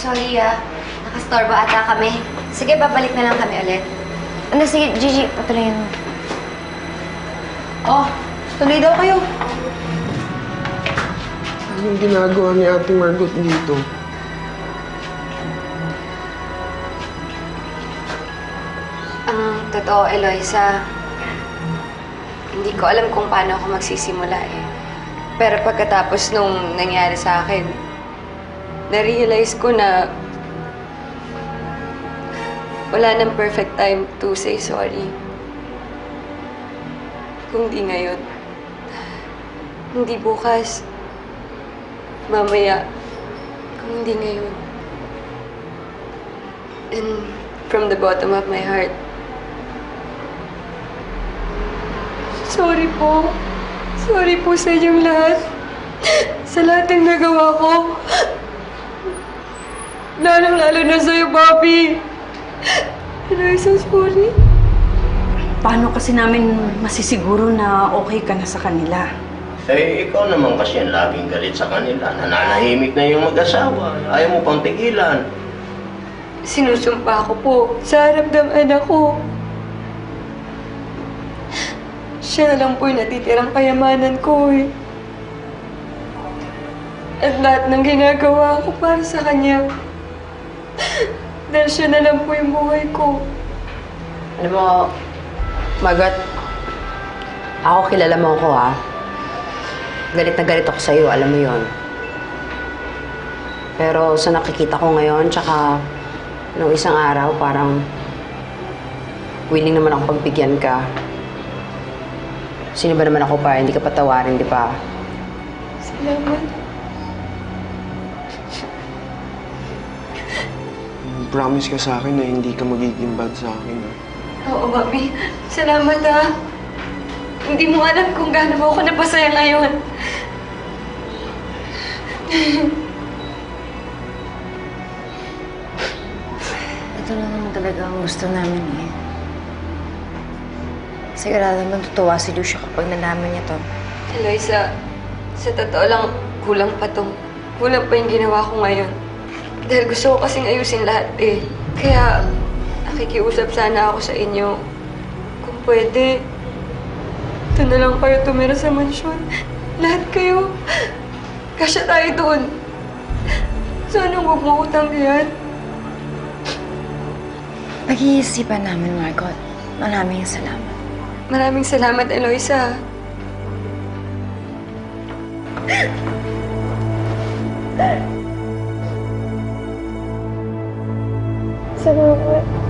sorry ah. Nakastorbo ata kami. Sige, babalik na lang kami ulit. Ano, sige, Gigi, patuloy mo. Oh, tuloy daw kayo. Anong ginagawa ni Ate Margot dito? Ang totoo, Eloisa, hindi ko alam kung paano ako magsisimula eh. Pero pagkatapos nung nangyari sa akin, na-realize ko na wala nang perfect time to say sorry. Kung di ngayon, hindi bukas, mamaya, kung hindi ngayon. And from the bottom of my heart, sorry po. Sorry po sa inyong lahat. Sa lahat ng nagawa ko. Lalong-lalo na sa'yo, I'm so sorry. Paano kasi namin masisiguro na okay ka na sa kanila? Eh, ikaw naman kasi ang laging galit sa kanila. Nananahimik na yung mag-asawa. Ayaw mo pang tigilan. Sinusumpa ko po sa harap ng anak ko. Siya na lang po yung natitirang kayamanan ko eh. At lahat ng ginagawa ko para sa kanya. Dahil siya na lang po yung buhay ko. Alam mo, Margaret, ako kilala mo ako ha. Galit na galit ako sa'yo, alam mo yon. Pero sa nakikita ko ngayon, tsaka nung isang araw, parang willing naman ako pagbigyan ka. Sino ba naman ako pa? Hindi ka patawarin, di ba? Salamat. Promise ka sa akin na hindi ka magiging bad sa akin. Oo, Bobby. Salamat ah. Hindi mo alam kung gaano mo ako napasaya ngayon. Ito na naman talaga ang gusto namin eh. Sigurado naman tutuwa si Lucia kapag nalaman niya to. Eloisa, sa totoo lang, kulang pa tong. Kulang pa yung ginawa ko ngayon. Dahil gusto ko kasing ayusin lahat eh. Kaya, nakikiusap sana ako sa inyo. Kung pwede, ito na lang kayo tumira sa mansyon. Lahat kayo. Kasya tayo doon. Sana huwag mo utang yan. Pag-iisipan namin, Margot. Maraming salamat. Maraming salamat, Eloisa. Salamat.